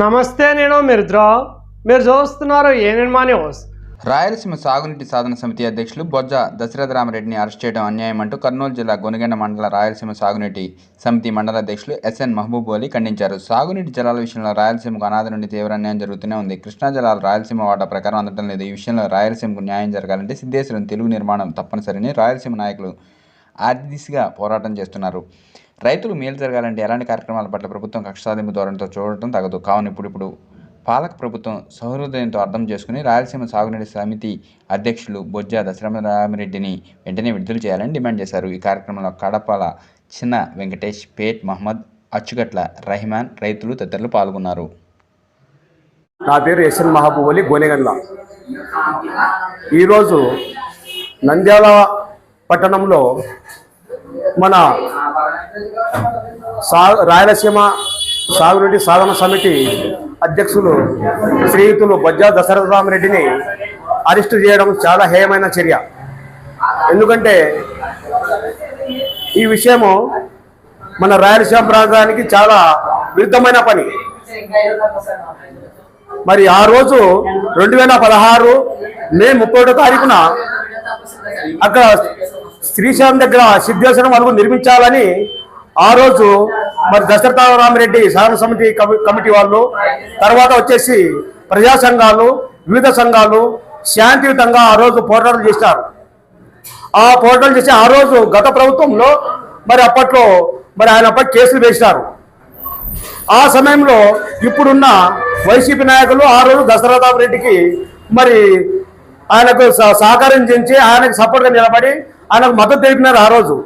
నమస్తే నేను మిర్ద్రా. మీరు చూస్తున్నారు ఏఎన్మా న్యూస్? రాయలసీమ సాగునీటి సాధన సమితి అధ్యక్షులు బొజ్జ దశరథరామరెడ్డిని అరెస్ట్ చేయడం అన్యాయం అంటూ కర్నూలు జిల్లా గొనగండ మండల రాయలసీమ సాగునీటి సమితి మండల అధ్యక్షులు ఎస్ఎన్ మహబూబ్ అలీ ఖండించారు. సాగునీటి జలాల విషయంలో రాయలసీమకు అనాథ నుండి తీవ్ర అన్యాయం జరుగుతూనే ఉంది. కృష్ణా జలాలు రాయలసీమ వాటా ప్రకారం అందడం లేదు. ఈ విషయంలో రాయలసీమకు న్యాయం జరగాలంటే సిద్ధేశ్వరం తెలుగు నిర్మాణం తప్పనిసరిని రాయలసీమ నాయకులు ఆ దిశగా పోరాటం చేస్తున్నారు. రైతులు మేలు జరగాలంటే ఎలాంటి కార్యక్రమాల పట్ల ప్రభుత్వం కక్ష సాధింపు ధోరణితో చూడటం తగదు. కావున ఇప్పుడు ఇప్పుడు పాలక ప్రభుత్వం సహృదయంతో అర్థం చేసుకుని రాయలసీమ సాగునీటి సమితి అధ్యక్షులు బొజ్జ దశరథరామిరెడ్డిని వెంటనే విడుదల చేయాలని డిమాండ్ చేశారు. ఈ కార్యక్రమంలో కడపల చిన్న వెంకటేష్ పేట్ మహమ్మద్ అచ్చుగట్ల రహిమాన్ రైతులు తదితరులు పాల్గొన్నారు. నా పేరు ఎస్ఎన్ మహబూబ్ అలీ గోనెగండ్ల. ఈరోజు నంద్యాల పట్టణంలో మన సా రాయలసీమ సాగునీటి సాధన సమితి అధ్యక్షులు శ్రీయుతులు బజ్జా దశరథరామరెడ్డిని అరెస్టు చేయడం చాలా హేయమైన చర్య. ఎందుకంటే ఈ విషయము మన రాయలసీమ ప్రాంతానికి చాలా విరుద్ధమైన పని. మరి ఆ రోజు రెండు వేల పదహారు మే ముప్పై తారీఖున అక్కడ శ్రీశైలం దగ్గర సిద్ధేశ్వరం వరకు నిర్మించాలని ఆ రోజు మరి దశరథరామరెడ్డి సాధన సమితి కమి- కమిటీ వాళ్ళు తర్వాత వచ్చేసి ప్రజా సంఘాలు వివిధ సంఘాలు శాంతియుతంగా ఆ రోజు పోరాటం చేశారు. ఆ పోరాటం చేసి ఆ రోజు గత ప్రభుత్వంలో మరి అప్పట్లో మరి ఆయన అప్పటి కేసులు వేసినారు ఆ సమయంలో ఇప్పుడున్న వైసీపీ నాయకులు ఆ రోజు దశరథరామ రెడ్డికి మరి ఆయనకు సహకారం చేసి ఆయనకు సపోర్ట్గా నిలబడి ఆయనకు మద్దతు తెలిపినారు ఆ రోజు.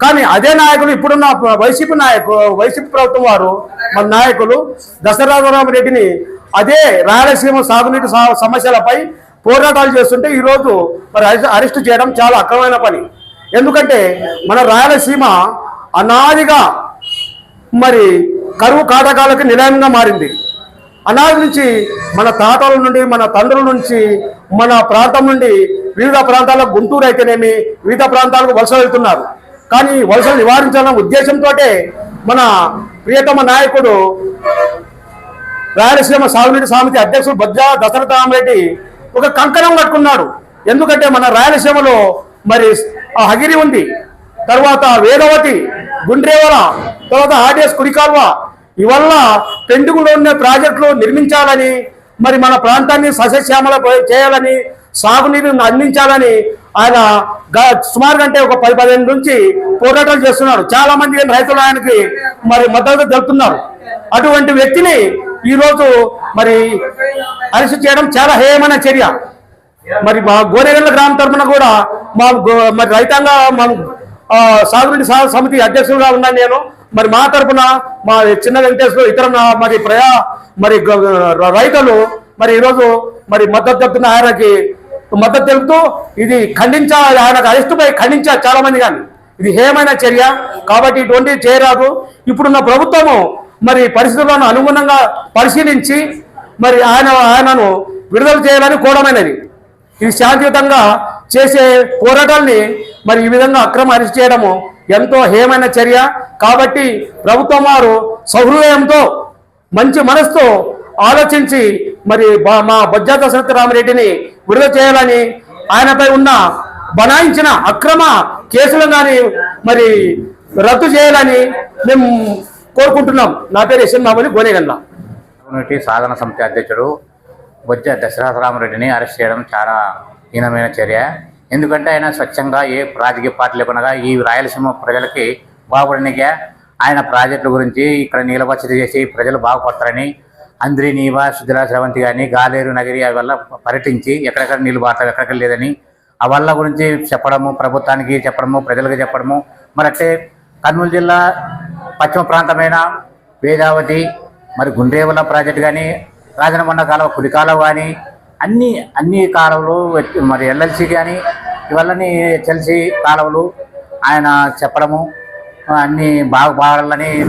కానీ అదే నాయకులు ఇప్పుడున్న వైసీపీ నాయకు వైసీపీ ప్రభుత్వం వారు మన నాయకులు దశరథరామ రెడ్డిని అదే రాయలసీమ సాగునీటి సమస్యలపై పోరాటాలు చేస్తుంటే ఈరోజు మరి అరెస్ట్- అరెస్ట్ చేయడం చాలా అక్రమమైన పని. ఎందుకంటే మన రాయలసీమ అనాదిగా మరి కరువు కాటకాలకి నిలయంగా మారింది. అనాది నుంచి మన తాతల నుండి మన తండ్రుల నుంచి మన ప్రాంతం నుండి వివిధ ప్రాంతాలకు గుంటూరు అయితేనేమి వివిధ ప్రాంతాలకు వలస వెళ్తున్నారు. కానీ వలసలు నివారించాలన్న ఉద్దేశంతో మన ప్రియతమ నాయకుడు రాయలసీమ సాగునీటి సమితి అధ్యక్షుడు బొజ్జా దశరథ రామరెడ్డి ఒక కంకణం కట్టుకున్నాడు. ఎందుకంటే మన రాయలసీమలో మరి ఆ హగిరి ఉంది. తర్వాత వేదవతి గుండ్రేవల తర్వాత ఆర్డిఎస్ కుడికాల్వ ఇవల్ల పెండుగులో ఉన్న ప్రాజెక్టులు నిర్మించాలని మరి మన ప్రాంతాన్ని సస్యశ్యామల చేయాలని సాగునీరును అందించాలని ఆయన గ- సుమారు కంటే ఒక పది పదిహేను నుంచి పోరాటాలు చేస్తున్నారు. చాలా మంది రైతులు ఆయనకి మరి మద్దతు తెలుపుతున్నారు. అటువంటి వ్యక్తిని ఈరోజు మరి అరెస్ట్ చేయడం చాలా హేయమైన చర్య. మరి మా గోరేగండ్ల గ్రామ తరఫున కూడా మా మరి రైతాంగ మా సాగునీటి సమితి అధ్యక్షులుగా ఉన్నాను నేను. మరి మా తరఫున మా చిన్న వెంకటేశ్వర ఇతర మరి ప్రయా మరి రైతులు మరి ఈరోజు మరి మద్దతు చెప్తున్న ఆయనకి మద్దతు తెలుపుతూ ఇది ఖండించాలి ఆయనకు అరెస్టుపై ఖండించాలి చాలా మంది కానీ ఇది ఏమైనా చర్య కాబట్టి ఇటువంటి చేయరాదు. ఇప్పుడున్న ప్రభుత్వము మరి పరిస్థితులను అనుగుణంగా పరిశీలించి మరి ఆయన ఆయనను విడుదల చేయాలని కోరమైనది. ఇది శాంతియుతంగా చేసే పోరాటాల్ని మరి ఈ విధంగా అక్రమ అరెస్ట్ చేయడము ఎంతో హేమైన చర్య. కాబట్టి ప్రభుత్వం వారు సహృదయంతో మంచి మనసుతో ఆలోచించి మరి బా- మా బొజ్జా సత్యరామరెడ్డిని విడుదల చేయాలని ఆయనపై ఉన్న బనాయించిన అక్రమ కేసులను కానీ మరి రద్దు చేయాలని మేము కోరుకుంటున్నాం. నా పేరు యశ్వన్ బాబుని కమ్యూనిటీ సాధన సమితి అధ్యక్షుడు బొజ్జ దశరథరామరెడ్డిని అరెస్ట్ చేయడం చాలా హీనమైన చర్య. ఎందుకంటే ఆయన స్వచ్ఛంగా ఏ రాజకీయ పార్టీ లేకుండా ఈ రాయలసీమ ప్రజలకి బాగుపడనికే ఆయన ప్రాజెక్టుల గురించి ఇక్కడ నీలపచ్చడి చేసి ప్రజలు బాగుపడతారని అంద్రి నీవా సుజలా స్రవంతి కానీ గాలేరు నగరి అవి వల్ల పర్యటించి ఎక్కడెక్కడ నీళ్ళు పాడతారు ఎక్కడెక్కడ లేదని ఆ వల్ల గురించి చెప్పడము ప్రభుత్వానికి చెప్పడము ప్రజలకు చెప్పడము. మరి అట్టే కర్నూలు జిల్లా పశ్చిమ ప్రాంతమైన వేదావతి మరి గుండ్రేవల్ల ప్రాజెక్ట్ కానీ రాజనమండ కాలువ కుడికాలం కానీ అన్ని అన్ని కాలువలు మరి ఎల్ఎల్సి కానీ ఇవన్నీ తెలిసి కాలువలు ఆయన చెప్పడము అన్నీ బాగా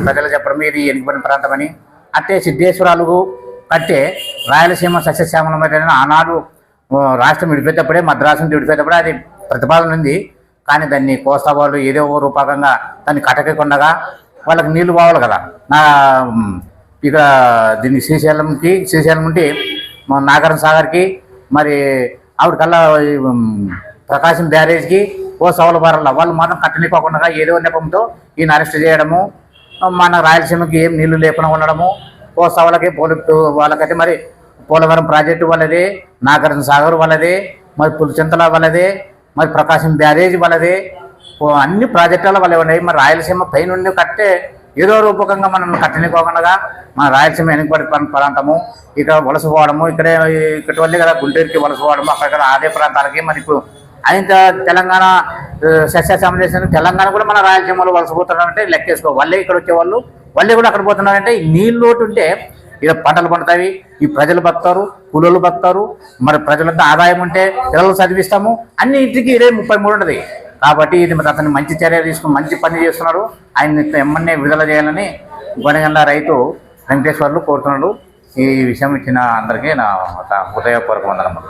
ప్రజలు చెప్పడం ఇది ఎనిగిపోయిన ప్రాంతం అని అట్టే సిద్ధేశ్వరాలు కట్టే రాయలసీమ సస్యశ్యామలమైన ఆనాడు రాష్ట్రం విడిపోయేటప్పుడే మద్రాసును విడిపోయేటప్పుడే అది ప్రతిపాదన ఉంది. కానీ దాన్ని కోస్తా వాళ్ళు ఏదో రూపకంగా దాన్ని కట్టకుండగా వాళ్ళకి నీళ్ళు పోవాలి కదా. నా ఇక ఇక్కడ దీన్ని శ్రీశైలంకి శ్రీశైలం నుండి నాగరం సాగర్కి మరి ఆవిడకల్లా ప్రకాశం బ్యారేజ్కి ఓ సౌల బారల. వాళ్ళు మాత్రం కట్టనిపోకుండా ఏదో నెపంతో ఈయన అరెస్ట్ చేయడము మన రాయలసీమకి ఏం నీళ్ళు లేకుండా ఉండడము ఓ సవలకి పోలి వాళ్ళకైతే మరి పోలవరం ప్రాజెక్టు వాళ్ళదే నాగార్జున సాగర్ వాళ్ళదే మరి పులిచింతల వాళ్ళదే మరి ప్రకాశం బ్యారేజ్ వాళ్ళదే. అన్ని ప్రాజెక్టుల వాళ్ళే ఉన్నాయి. మరి రాయలసీమ పైనుండి కట్టే ఏదో రూపకంగా మనం కట్టనికోకుండా మన రాయలసీమ వెనుకబడి ప్రాంతము ఇక్కడ వలస పోవడము ఇక్కడే ఇక్కడ వాళ్ళే కదా గుంటూరుకి వలస పోవడము అక్కడ అదే ప్రాంతాలకి మరి ఇప్పుడు ఆయన తెలంగాణ సస్యాశ్యామం తెలంగాణ కూడా మన రాయలసీమలో వలసపోతున్నారంటే లెక్కేసుకో. వాళ్ళే ఇక్కడ వచ్చేవాళ్ళు వాళ్ళే కూడా అక్కడ పోతున్నారంటే ఈ నీళ్ళు లోటు ఉంటే ఇక్కడ పంటలు పండుతాయి ఈ ప్రజలు బతారు కూలీలు బతారు మరి ప్రజలంతా ఆదాయం ఉంటే పిల్లలు చదివిస్తాము అన్ని ఇంటికి ఇదే ముప్పై మూడు ఉంటుంది. కాబట్టి ఇది మరి అతను మంచి చర్య తీసుకుని మంచి పని చేస్తున్నారు ఆయన ఎమ్మన్నే విడుదల చేయాలని గొనగండ్ల రైతు వెంకటేశ్వర్లు కోరుతున్నాడు. ఈ విషయం ఇచ్చిన అందరికీ నా హృదయపూర్వక వందనములు.